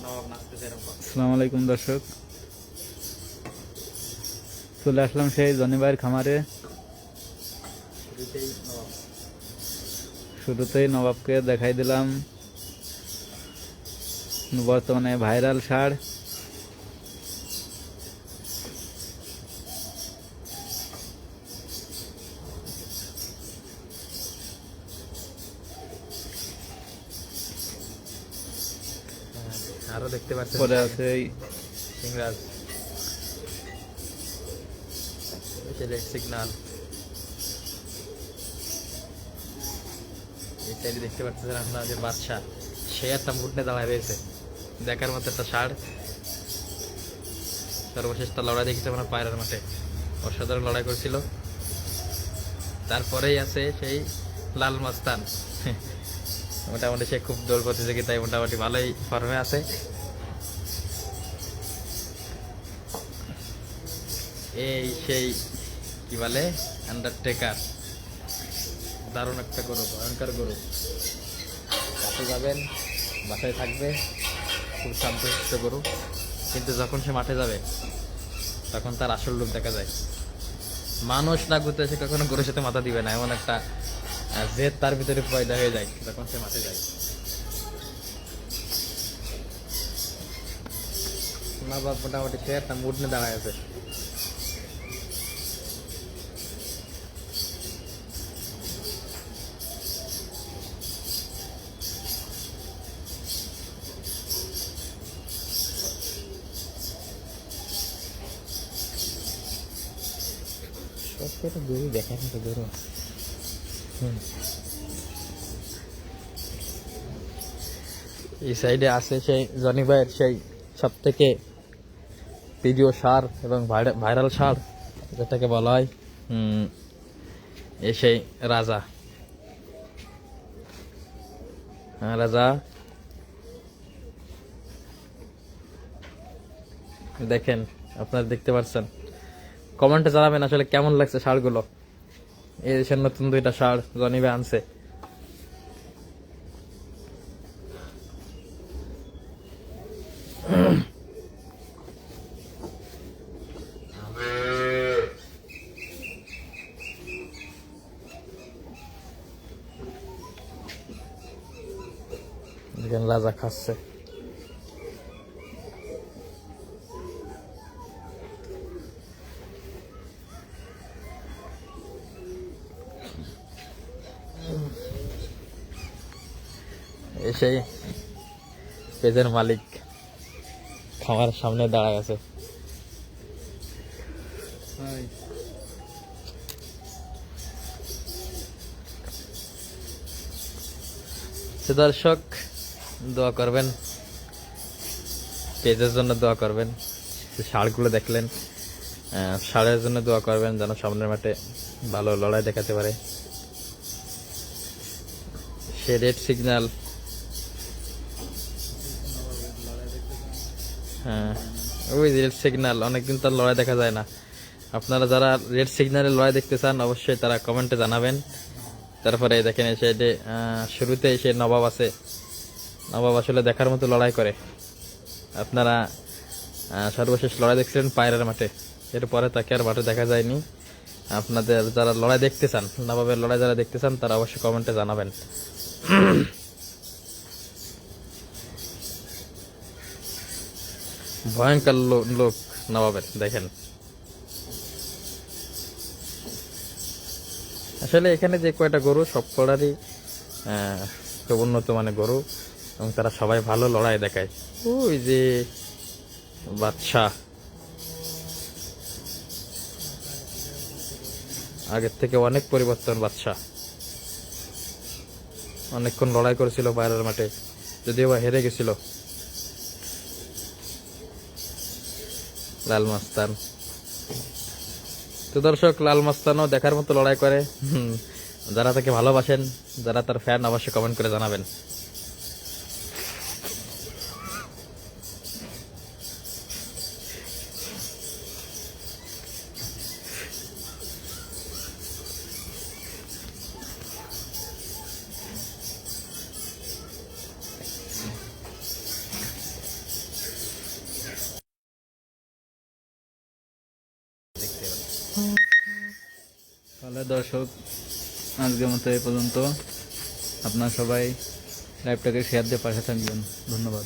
আসসালামু আলাইকুম দর্শক। চলে আসলাম সেই জনি ভাইয়ের খামারে। শুরুতেই নবাবকে দেখাই দিলাম। বর্তমানে ভাইরাল ষাঁড় হ্যাঁ, আরও দেখতে পাচ্ছেন। পরে আছে সিংরাজ। রেড সিগনাল এই সাইডে দেখতে পাচ্ছেন আপনাদের বাচ্চা সে একটা মুটনে দাঁড়ায় রয়েছে। দেখার মতো একটা ষাড়। সর্বশেষটা লড়াই দেখেছে আমরা পায়রার মাঠে। অসাধারণ লড়াই করেছিল। তারপরেই আছে সেই লাল মাস্তান। মোটামুটি সে খুব দৌড় প্রতিযোগিতায় মোটামুটি ভালোই ফর্মে আছে। এই সেই কি বলে? আন্ডারটেকার দারুণ একটা গরু ভয়ঙ্কর গরু কাছে যাবেন, বাসায় থাকবে, খুব শান্তশিষ্ট গরু কিন্তু যখন সে মাঠে যাবে, তখন তার আসল রূপ দেখা যায়। মানুষ না ঘুরতে এসে কখনো গরুর সাথে মাথা দিবে না, এমন একটা জেদ তার ভিতরে পয়দা হয়ে যায় যখন সে মাঠে যায়। না বাপ মোটামুটি সে একটা মুড নিয়ে দাঁড়ায় আছে। সবকটা গরু দেখার মতো গরু এই সাইডে আছে সেই জনি ভাইয়ের সেই সব থেকে প্রিয় সার এবং ভাইরা- ভাইরাল সার, যেটাকে বলা হয় এই সেই রাজা। হ্যাঁ রাজা। দেখেন, আপনারা দেখতে পাচ্ছেন কমেন্টে জানাবেন আসলে কেমন লাগছে সারগুলো। এই দেশের নতুন দুইটা সার জনিবে আনছে। রাজা খাচ্ছে। এই সেই পেজের মালিক খামার সামনে দাঁড়ায় আছে। দর্শক, দোয়া করবেন। পেজের জন্য দোয়া করবেন। ষাঁড়গুলো দেখলেন। ষাঁড়ের জন্য দোয়া করবেন যেন সামনের মাঠে ভালো লড়াই দেখাতে পারে। সে রেড সিগন্যাল হ্যাঁ ওই রেড সিগন্যাল অনেকদিন তার লড়াই দেখা যায় না। আপনারা যারা রেড সিগন্যালের লড়াই দেখতে চান, অবশ্যই তারা কমেন্টে জানাবেন। তারপরে দেখেন সাইডে শুরুতে এসে নবাব আছে। নবাব আসলে দেখার মতো লড়াই করে। আপনারা সর্বশেষ লড়াই দেখছিলেন পায়রার মাঠে। এরপরে তাকে আর মাঠে দেখা যায়নি। আপনাদের যারা লড়াই দেখতে চান, নবাবের লড়াই যারা দেখতে চান, তারা অবশ্যই কমেন্টে জানাবেন। ভয়ঙ্কর লোক নবাবের, দেখেন। আসলে এখানে যে কয়টা গরু, সব কটারই খুব উন্নত মানের গরু, এবং তারা সবাই ভালো লড়াই দেখায়। ওই যে বাচ্চা আগের থেকে অনেক পরিবর্তন বাচ্চা অনেকক্ষণ লড়াই করেছিল বাইরের মাঠে, যদিও বা হেরে গেছিল। লাল মাস্তান। তো দর্শক, লাল মাস্তানও দেখার মতো লড়াই করে। যারা তাকে ভালোবাসেন, যারা তার ফ্যান অবশ্যই কমেন্ট করে জানাবেন। তাহলে দর্শক আজকের মতো এই পর্যন্ত। আপনার সবাই লাইভটাকে শেয়ার দিয়ে পাশে থাকবেন। ধন্যবাদ।